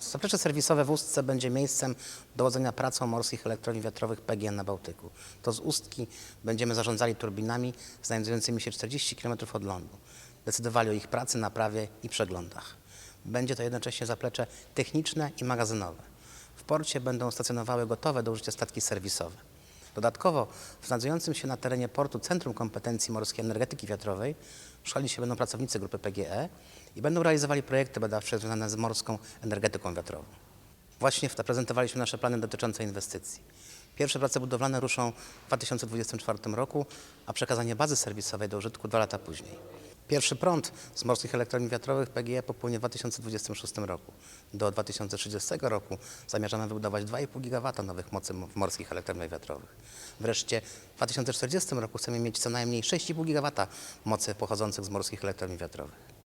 Zaplecze serwisowe w Ustce będzie miejscem dowodzenia pracą morskich elektrowni wiatrowych PGN na Bałtyku. To z Ustki będziemy zarządzali turbinami znajdującymi się 40 km od lądu. Decydowali o ich pracy, naprawie i przeglądach. Będzie to jednocześnie zaplecze techniczne i magazynowe. W porcie będą stacjonowały gotowe do użycia statki serwisowe. Dodatkowo w znajdującym się na terenie portu Centrum Kompetencji Morskiej Energetyki Wiatrowej szkolić się będą pracownicy grupy PGE i będą realizowali projekty badawcze związane z morską energetyką wiatrową. Właśnie zaprezentowaliśmy nasze plany dotyczące inwestycji. Pierwsze prace budowlane ruszą w 2024 roku, a przekazanie bazy serwisowej do użytku dwa lata później. Pierwszy prąd z morskich elektrowni wiatrowych PGE popłynie w 2026 roku. Do 2030 roku zamierzamy wybudować 2,5 GW nowych mocy w morskich elektrowniach wiatrowych. Wreszcie w 2040 roku chcemy mieć co najmniej 6,5 GW mocy pochodzących z morskich elektrowni wiatrowych.